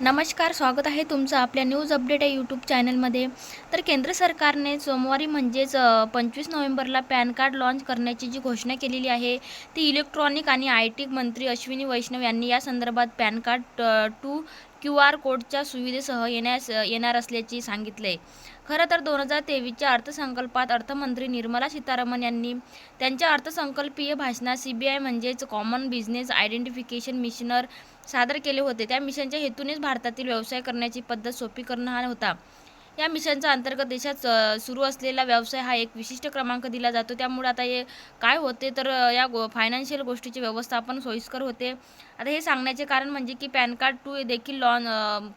नमस्कार स्वागत आहे तुमचं आपल्या न्यूज अपडेट या यूट्यूब चॅनलमध्ये. तर केंद्र सरकारने सोमवारी म्हणजेच पंचवीस नोव्हेंबरला पॅन कार्ड लॉन्च करण्याची जी घोषणा केलेली आहे ती इलेक्ट्रॉनिक आणि आय टी मंत्री अश्विनी वैष्णव यांनी या संदर्भात PAN card two Q R कोडच्या सुविधेसह येण्यास येणार असल्याचे सांगितले खरं तर दोन हजार तेवीसच्या अर्थसंकल्पात अर्थमंत्री निर्मला सीतारामन यांनी त्यांच्या अर्थसंकल्पीय भाषणात सी बी आय म्हणजेच कॉमन बिझनेस आयडेंटिफिकेशन मिशनर सादर केले होते. त्या मिशनच्या हेतूनेच भारतातील व्यवसाय करण्याची पद्धत सोपी करणं हा होता. या मिशनच्या अंतर्गत देशात सुरू असलेला व्यवसाय हा एक विशिष्ट क्रमांक दिला जातो. त्यामुळे आता हे काय होते तर या गो फायनान्शियल गोष्टीचे व्यवस्थापन सोयीस्कर होते. आता हे सांगण्याचे कारण म्हणजे की पॅन कार्ड टू देखील लॉन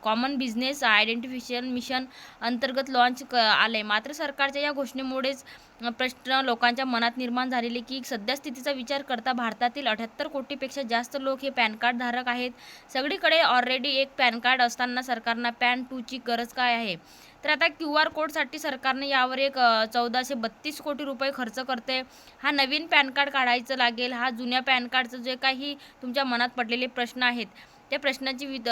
कॉमन बिझनेस आयडेंटिफिकेशन मिशन अंतर्गत लॉन्च क आले मात्र सरकारच्या या घोषणेमुळेच प्रश्न लोकांच्या मनात निर्माण झालेले की सध्या स्थितीचा विचार करता भारतातील अठ्याहत्तर कोटीपेक्षा जास्त लोक हे पॅन कार्ड धारक आहेत. सगळीकडे ऑलरेडी एक पॅन कार्ड असताना सरकारना पॅन टूची गरज काय आहे? तर आता क्यू आर कोडसाठी सरकारने यावर एक चौदाशे बत्तीस कोटी रुपये खर्च करते. हा नवीन पॅन कार्ड काढायचं लागेल. हा जुन्या पॅन कार्डचं जे काही तुमच्या मनात पडलेले प्रश्न आहेत त्या प्रश्नाची विद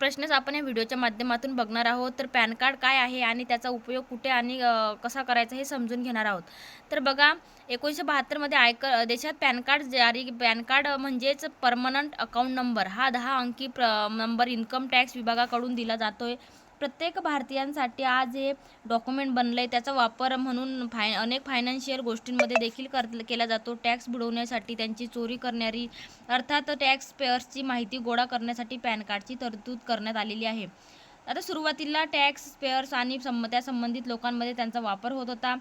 प्रश्नच आपण या व्हिडिओच्या माध्यमातून बघणार आहोत. तर पॅन कार्ड काय आहे आणि त्याचा उपयोग कुठे आणि कसा करायचा हे समजून घेणार आहोत. तर बघा एकोणीसशे बहात्तरमध्ये आयकर देशात पॅन कार्ड जारी पॅन कार्ड म्हणजेच परमनंट अकाउंट नंबर. हा दहा अंकी प्र नंबर इन्कम टॅक्स विभागाकडून दिला जातो आहे प्रत्येक भारतीयांसाठी आज हे डॉक्युमेंट बनलं आहे त्याचा वापर म्हणून फाय अनेक फायनान्शियल गोष्टींमध्ये देखील कर केला जातो. टॅक्स बुडवण्यासाठी त्यांची चोरी करणारी अर्थात टॅक्स पेअर्सची माहिती गोळा करण्यासाठी पॅन कार्डची तरतूद करण्यात आलेली आहे. आता सुरुवातीला टॅक्स पेअर्स आणि सं संबंधित लोकांमध्ये त्यांचा वापर होत होता.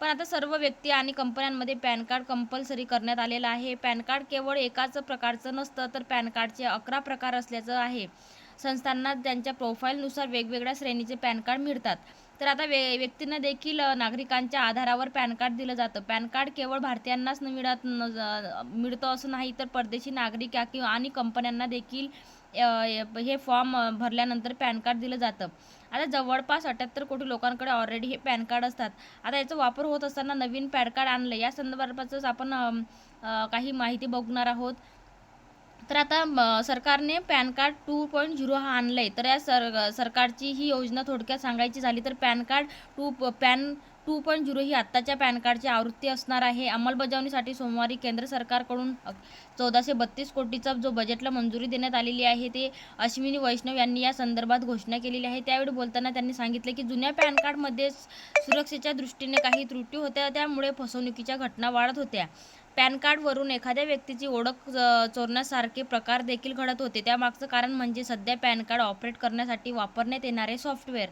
पण आता सर्व व्यक्ती आणि कंपन्यांमध्ये पॅन कार्ड कंपल्सरी करण्यात आलेलं आहे. पॅन कार्ड केवळ एकाच प्रकारचं नसतं तर पॅन कार्डचे अकरा प्रकार असल्याचं आहे. संस्थांना त्यांच्या प्रोफाईलनुसार वेगवेगळ्या श्रेणीचे पॅन कार्ड मिळतात. तर आता वे व्यक्तींना देखील नागरिकांच्या आधारावर पॅन कार्ड दिलं जातं. पॅन कार्ड केवळ भारतीयांनाच न मिळत न मिळतं असं नाही तर परदेशी नागरिक किंवा आणि कंपन्यांना देखील हे फॉर्म भरल्यानंतर पॅन कार्ड दिलं जातं. आता जवळपास अठ्याहत्तर कोटी लोकांकडे ऑलरेडी हे पॅन कार्ड असतात. आता याचा वापर होत असताना नवीन पॅन कार्ड आणलं या संदर्भातच आपण काही माहिती बघणार आहोत. तर आता म, सरकारने PAN card two point zero हा आणलं आहे तर या सर सरकारची ही योजना थोडक्यात सांगायची झाली तर PAN card two PAN two point zero ही आत्ताच्या पॅन कार्डची आवृत्ती असणार आहे. अंमलबजावणीसाठी सोमवारी केंद्र सरकारकडून चौदाशे बत्तीस कोटीचा जो बजेटला मंजुरी देण्यात आलेली आहे ते अश्विनी वैष्णव यांनी या संदर्भात घोषणा केलेली आहे. त्यावेळी बोलताना त्यांनी सांगितले की जुन्या पॅन कार्डमध्ये सुरक्षेच्या दृष्टीने काही त्रुटी होत्या त्यामुळे फसवणुकीच्या घटना वाढत होत्या. पॅन कार्डवरून एखाद्या व्यक्तीची ओळख चोरण्यासारखे प्रकार देखील घडत होते. त्यामागचं कारण म्हणजे सध्या पॅन कार्ड ऑपरेट करण्यासाठी वापरण्यात येणारे सॉफ्टवेअर.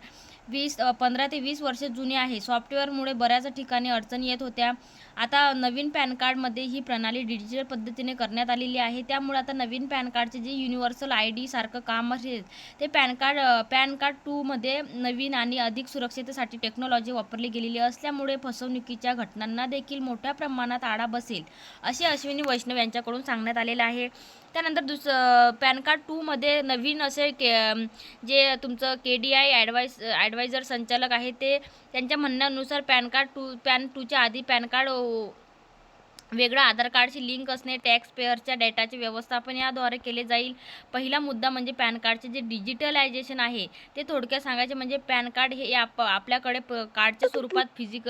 वीस पंधरा ते वीस वर्ष जुने आहे. सॉफ्टवेअरमुळे बऱ्याच ठिकाणी अडचणी येत होत्या. आता नवीन पॅन कार्डमध्ये ही प्रणाली डिजिटल पद्धतीने करण्यात आलेली आहे. त्यामुळे आता नवीन पॅन कार्डचे जे युनिव्हर्सल आय डी सारखं काम असेल ते पॅन कार्ड पॅन कार्ड टूमध्ये नवीन आणि अधिक सुरक्षिततेसाठी टेक्नॉलॉजी वापरली गेलेली असल्यामुळे फसवणुकीच्या घटनांना देखील मोठ्या प्रमाणात आळा बसेल. असे अश्विनी वैष्णव यांच्याकडून सांगण्यात आलेलं आहे. त्यानंतर दुस पॅन कार्ड टूमध्ये नवीन असे के जे तुमचं K D I advice adviser संचालक आहे ते त्यांच्या म्हणण्यानुसार पॅन कार्ड टू पॅन टूच्या आधी पॅन कार्ड वेगळं आधार कार्डशी लिंक असणे टॅक्स पेअरच्या डेटाचे व्यवस्थापन याद्वारे केले जाईल. पहिला मुद्दा म्हणजे पॅन कार्डचे जे डिजिटलायझेशन आहे ते थोडक्यात सांगायचे म्हणजे पॅन कार्ड हे आप आपल्याकडे प कार्डच्या स्वरूपात फिजिक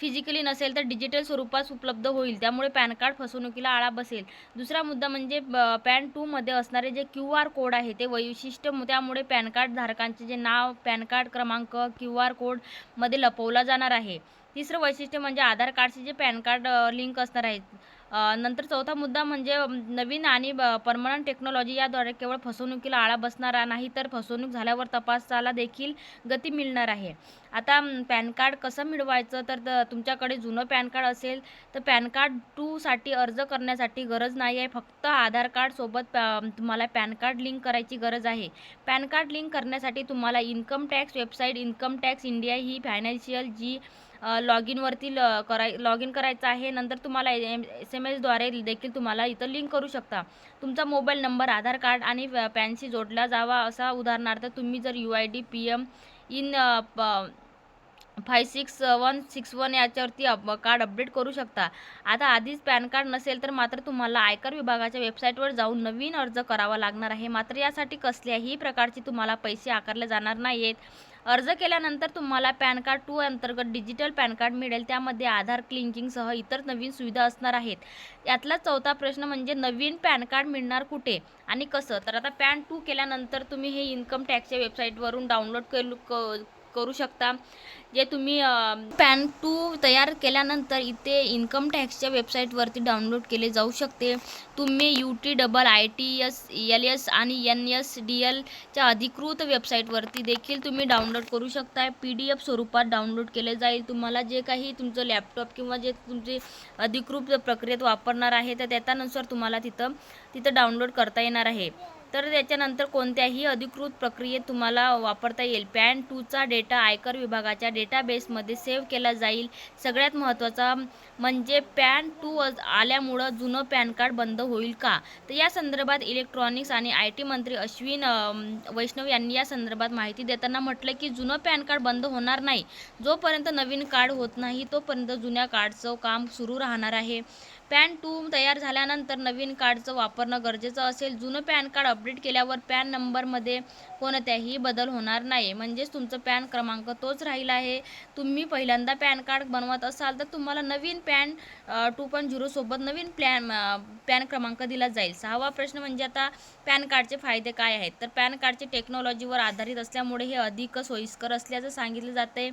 फिजिकली नसेल तर डिजिटल स्वरूपात उपलब्ध होईल. त्यामुळे पॅन कार्ड फसवणुकीला आळा बसेल. दुसरा मुद्दा म्हणजे पॅन टूमध्ये असणारे जे क्यू आर कोड आहे ते वैशिष्ट्य त्यामुळे पॅन कार्ड धारकांचे जे नाव पॅन कार्ड क्रमांक क्यू आर कोडमध्ये लपवला जाणार आहे. तिसरं वैशिष्ट्य म्हणजे आधार कार्डचे जे पॅन कार्ड लिंक असणार आहेत. नंतर चौथा मुद्दा म्हणजे नवीन आणि परमनंट टेक्नॉलॉजी याद्वारे केवळ फसवणुकीला आळा बसणार नाही तर फसवणूक झाल्यावर तपासाला देखील गती मिळणार आहे. आता पॅन कार्ड कसं मिळवायचं? तर त- तुमच्याकडे जुनं पॅन कार्ड असेल तर पॅन कार्ड टूसाठी अर्ज करण्यासाठी गरज नाही आहे. फक्त आधार कार्डसोबत पॅ- तुम्हाला पॅन कार्ड लिंक करायची गरज आहे. पॅन कार्ड लिंक करण्यासाठी तुम्हाला income tax website income tax India ही फायनान्शियल जी लॉग इनवरती ल कराय लॉग इन करायचं आहे. नंतर तुम्हाला एम एस एम एसद्वारे देखील तुम्हाला इथं लिंक करू शकता. तुमचा मोबाईल नंबर आधार कार्ड आणि पॅनशी जोडला जावा असा उदाहरणार्थ तुम्ही जर U I D P M in five six one six one याच्यावरती अप कार्ड अपडेट करू शकता. आता आधीच पॅन कार्ड नसेल तर मात्र तुम्हाला आयकर विभागाच्या वेबसाईटवर जाऊन नवीन अर्ज करावा लागणार आहे. मात्र यासाठी कसल्याही प्रकारचे तुम्हाला पैसे आकारले जाणार नाही आहेत अर्ज केल्यानंतर तुम्हाला पॅन कार्ड टू अंतर्गत डिजिटल पॅन कार्ड मिळेल. त्यामध्ये आधार क्लिंकिंगसह इतर नवीन सुविधा असणार आहेत. यातला चौथा प्रश्न म्हणजे नवीन पॅन कार्ड मिळणार कुठे आणि कसं? तर आता पॅन टू केल्यानंतर तुम्ही हे इन्कम टॅक्सच्या वेबसाईटवरून डाउनलोड करू क करू शकता. जे तुम्ही पॅन टू तयार केल्यानंतर इथे इन्कम टॅक्सच्या वेबसाईटवरती डाउनलोड केले जाऊ शकते. तुम्ही U T double I T S L S आणि एन एस डी एलच्या अधिकृत वेबसाईटवरती देखील तुम्ही डाउनलोड करू शकता पी डी एफ स्वरूपात डाउनलोड केले जाईल. तुम्हाला जे काही तुमचं लॅपटॉप किंवा जे तुमचे अधिकृत प्रक्रियेत वापरणार आहे तर त्यानुसार तुम्हाला तिथं तिथं डाउनलोड करता येणार आहे. तर त्याच्यानंतर कोणत्याही अधिकृत प्रक्रियेत तुम्हाला वापरता येईल. पॅन टूचा डेटा आयकर विभागाच्या डेटाबेसमध्ये सेव्ह केला जाईल. सगळ्यात महत्त्वाचा म्हणजे पॅन टू आल्यामुळं जुनं पॅन कार्ड बंद होईल का? तर या संदर्भात इलेक्ट्रॉनिक्स आणि आय टी मंत्री अश्विन वैष्णव यांनी या संदर्भात माहिती देताना म्हटलं की जुनं पॅन कार्ड बंद होणार नाही. जोपर्यंत नवीन कार्ड होत नाही तोपर्यंत जुन्या कार्डचं काम सुरू राहणार आहे. पॅन टू तयार झाल्यानंतर नवीन कार्डचं वापरणं गरजेचं असेल. जुनं पॅन कार्ड अपडेट केल्यावर पॅन नंबरमध्ये कोणत्याही बदल होणार नाही. म्हणजेच तुमचं पॅन क्रमांक तोच राहिला आहे. तुम्ही पहिल्यांदा पॅन कार्ड बनवत असाल तर तुम्हाला नवीन पॅन टू पॉईंट झिरोसोबत नवीन प्लॅन पॅन क्रमांक दिला जाईल. सहावा प्रश्न म्हणजे आता पॅन कार्डचे फायदे काय आहेत? तर पॅन कार्डचे टेक्नॉलॉजीवर आधारित असल्यामुळे हे अधिक सोयीस्कर असल्याचं सांगितलं जाते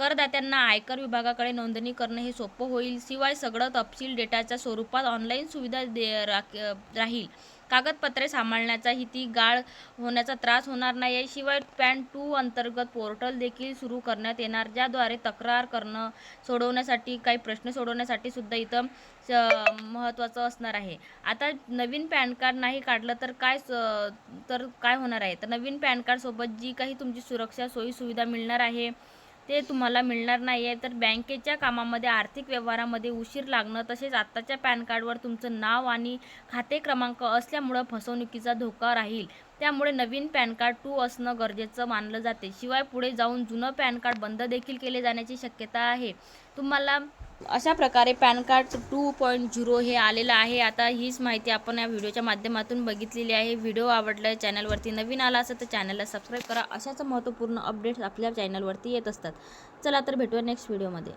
करदात्यांना आयकर विभागाकडे नोंदणी करणं हे सोपं होईल. शिवाय सगळं तपशील डेटाच्या स्वरूपात ऑनलाईन सुविधा दे राख राहील. कागदपत्रे सांभाळण्याचाही ती गाळ होण्याचा त्रास होणार नाही. याशिवाय शिवाय पॅन टू अंतर्गत पोर्टल देखील सुरू करण्यात येणार ज्याद्वारे तक्रार करणं सोडवण्यासाठी काही प्रश्न सोडवण्यासाठी सुद्धा इथं स- महत्त्वाचं असणार आहे. आता नवीन पॅन कार्ड नाही काढलं तर काय स- तर काय होणार आहे? तर नवीन पॅन कार्डसोबत जी काही तुमची सुरक्षा सोयी सुविधा मिळणार आहे ते तुम्हाला मिळणार नाही आहे तर बँकेच्या कामामध्ये आर्थिक व्यवहारामध्ये उशीर लागणं तसेच आत्ताच्या पॅन कार्डवर तुमचं नाव आणि खाते क्रमांक असल्यामुळं फसवणुकीचा धोका राहील. त्यामुळे नवीन पॅन कार्ड टू असणं गरजेचं मानलं जाते. शिवाय पुढे जाऊन जुनं पॅन कार्ड बंद देखील केले जाण्याची शक्यता आहे. तुम्हाला अशा प्रकारे PAN card two point zero हे आलेलं आहे. आता हीच माहिती आपण या व्हिडिओच्या माध्यमातून बघितलेली आहे. व्हिडिओ आवडला चॅनलवरती नवीन आला असेल तर चॅनलला सबस्क्राईब करा. अशाच महत्त्वपूर्ण अपडेट्स आपल्या चॅनलवरती येत असतात. चला तर भेटूया नेक्स्ट व्हिडिओमध्ये.